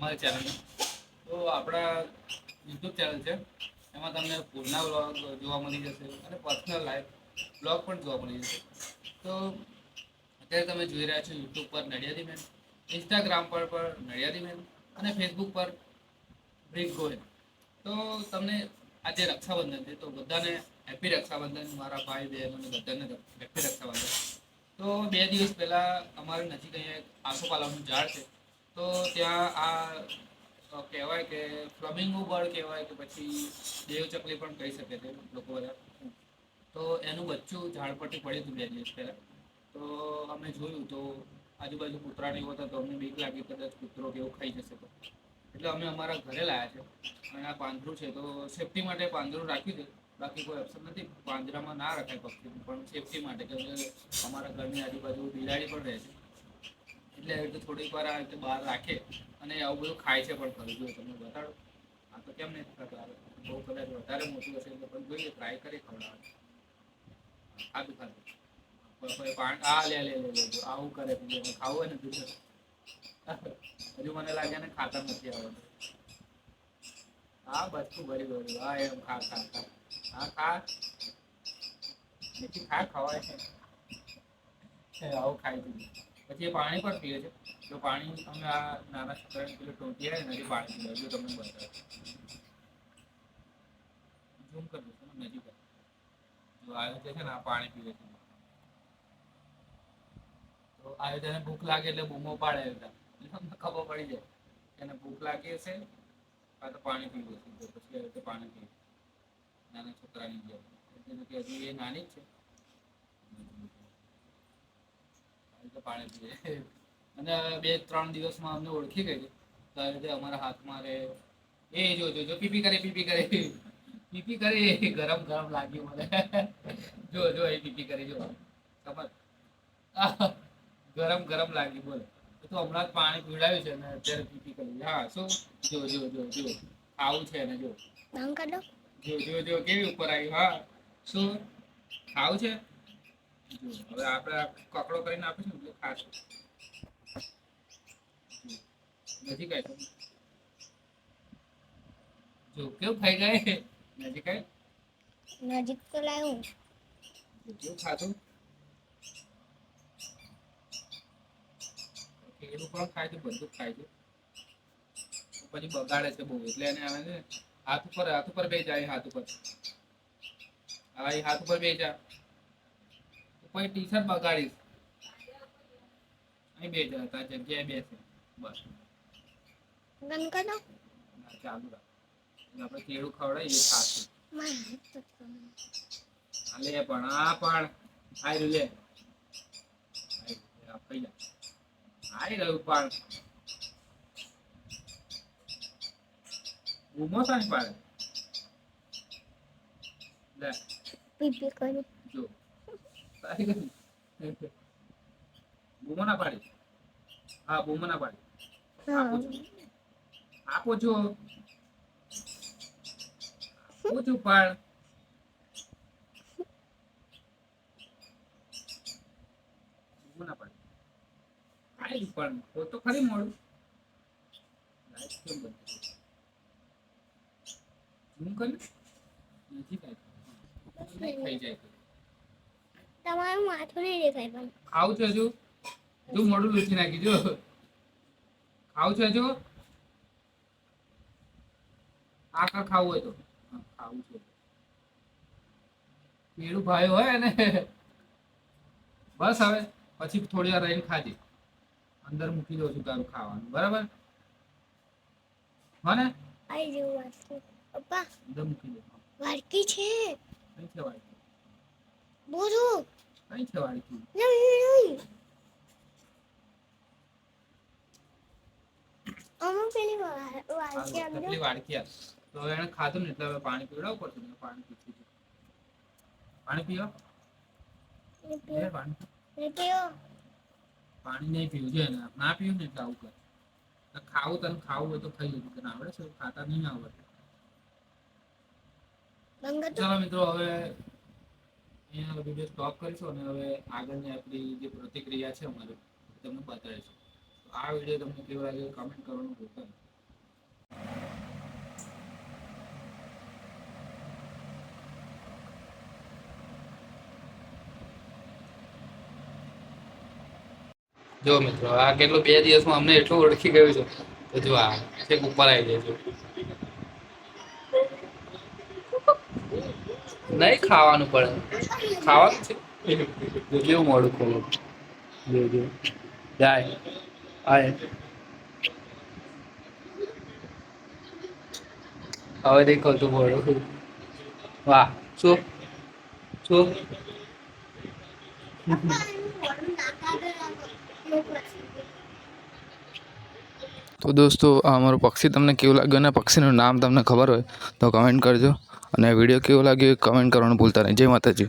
અમારી ચેનલ તો આપણા યુટ્યુબ ચેનલ છે. એમાં તમને ફૂડના વ્લોગ જોવા મળી જશે અને પર્સનલ લાઈફ બ્લોગ પણ જોવા મળી જશે. તો અત્યારે તમે જોઈ રહ્યા છો યુટ્યુબ પર નડિયાદી મેન ઇન્સ્ટાગ્રામ પર પર નડિયાદી મેન અને ફેસબુક પર બ્રિક ગોયલ તો તમને આજે રક્ષાબંધન છે. તો બધાને હેપી રક્ષાબંધન. મારા ભાઈ, બહેન અને બધાને હેપી રક્ષાબંધન. તો બે દિવસ પહેલાં અમારે નજીક અહીંયા એક આસોપાલવનું ઝાડ છે. તો ત્યાં આ કહેવાય કે ફ્લમિંગો બર્ડ કહેવાય કે પછી દેવચકલી પણ કહી શકે છે લોકો બધા. તો એનું બચ્ચું ઝાડ પડ્યું હતું બે દિવસ પહેલાં. તો અમે જોયું તો આજુબાજુ કૂતરા નહીં હોતા તો અમને બીક લાગી કદાચ કૂતરો કેવો ખાઈ જશે તો. એટલે અમે અમારા ઘરે લાવ્યા છે. અને આ પાંદરું છે તો સેફટી માટે પાંદરું રાખ્યું છે. બાકી કોઈ ઓપ્શન નથી. પાંજરામાં ના રખાય પક્ષી પણ સેફટી માટે કે અમારા ઘરની આજુબાજુ બિલાડી પણ રહે છે. એટલે રીતે થોડીક વાર આ રીતે બહાર રાખે અને આવું બધું ખાય છે પણ ખરું જોઈએ તમને બતાડો? આ તો કેમ નહીં થતું? આવે બહુ કદાચ વધારે મોટું હશે એટલે પણ જોઈએ ટ્રાય કરી ખવડાવે ખાધું ખાધું પાણી આ લે લે લે આવું કરે બીજું ખાવું હોય ને બીજું હજુ મને લાગે ને ખાતા નથી આવડતું. હા બચકું ભરી ભર્યું હા એમ ખા ખા ખા. હા ખા. ખા ખવાય છે. આવું ખાઈ દીધું પછી એ પાણી પણ પીએ છે. તો પાણી તમે આ નાના છોકરાને પેલું ટોટી આવે ને પાણી પીવે જો તમને બતાવે ઝૂમ કરી દઉં છું નજીક જો આવ્યો છે ને, આ પાણી પીવે છે. તો આવ્યો ભૂખ લાગે એટલે બૂમો પાડે એટલે અમને ખબર પડી જાય. એને ભૂખ લાગી હશે, આ તો પાણી પીવું છે પછી રીતે પાણી પીવું. નાના છોકરાની જેમ. એટલે કે હજી એ નાની જ છે. આવી પાણી પીએ. અને બે ત્રણ દિવસમાં અમને ઓળખી ગઈ. ત્યારે આવી રીતે અમારા હાથમાં રે એ જો જો જો પીપી કરે પીપી કરે. પીપી કરે ગરમ ગરમ લાગ્યું મને. જો જો એ પીપી કરી જો. ખબર? ગરમ ગરમ લાગ્યું બોલ. એ તો હમણાં જ પાણી પીવડાવ્યું છે ને અત્યારે પીપી કરી. હા શું? જો જો જો જો. આવું છે ને જો. જો જો જો કેવી ઉપર આવી? હા. શું? ખાવું છે? હવે આપણે કકડો કરીને આપીશું એટલે ખાશું નજીક આવી જો કેવું ખાઈ જાય નજીક આવી નજીક તો લાવ્યું. કેવું ખાધું? કેળું પણ ખાય છે? બધું ખાય છે. પછી બગાડે છે બહુ એટલે એને આવે છે હાથ ઉપર હાથ ઉપર બે જાય હાથ ઉપર. હા એ હાથ ઉપર બે જા. કોઈ ટી શર્ટ બગાડીશ. અહીં બે જા તાર જગ્યાએ બેસે. બસ. બંધ કરો. ચાલુ રાખ. આપણે કેળું ખવડાવીએ ખાશું ખાશે મારા હાથ તો કમ. આ લે પણ આ પણ. આઈ લે. ખાઈ જા આઈ રહ્યું પણ. ઉમો સાંજ પાડે લે. પીપી કરી. જો. બૂમો ના પાડી હા બૂમો પાડી આપો છો આપો છો પાડી આઈ પણ તો ખરી મોડું લાઈટ કેમ થઈ? ઝૂમ જાય. તમારું માથું નહીં દેખાય પણ. ખાવું છે હજુ? હજુ મોઢું લૂછી નાખી જો. ખાવું છે હજુ? આખા ખાવું હોય તો. ખાવું છું. પેલું ભાઈ હોય ને બસ હવે પછી થોડી વાર રહીને ખાજે. અંદર મૂકી દઉં છું તારું ખાવાનું બરાબર? હા ને? આવી જેવું વાટકી. પપ્પા અંદર મૂકી દઉં વાટકી છે? કઈ છે વાડકી બોલું કઈ છે વાડકી નહીં પેલી વા- વાટકી હાલો, વાડકી તો એને ખાધું ને એટલે હવે પાણી પીવડાવવું પડશે ને પીઓ. નહીં પીવું. જોઈએ ને ના પીવું ને એટલે આવું કરે. ખાવું તને ખાવું હોય તો ખાઈ લીધું તને આવડે છે ખાતા નહીં આવડે. ચાલો મિત્રો હવે અહીંયા વીડિયો સ્ટોપ કરીશું અને હવે આગળની આપણી જે પ્રતિક્રિયા છે અમારી, તમને બતાવીશું. આ વીડિયો તમને કેવો લાગ્યો કમેન્ટ કરવાનું ભૂલતા નહીં. જો મિત્રો, આ કેટલું બે દિવસમાં અમને એટલું ઓળખી ગયું છે. તો જો આ છેક ઉપર આવી જાય છે. નહીં ખાવાનું પડે. ખાવાનું? છે કેવું મોડું ખોલું? જો જાય. આય. હવે દેખો તું મોડું વાહ. શું? શું? તો દોસ્તો અમારું પક્ષી તમને કેવું લાગ્યું અને પક્ષીનું નામ તમને ખબર હોય તો કમેન્ટ કરજો. અને વીડિયો કેવો લાગ્યો કમેન્ટ કરવાનું ભૂલતા નહીં. જય માતાજી.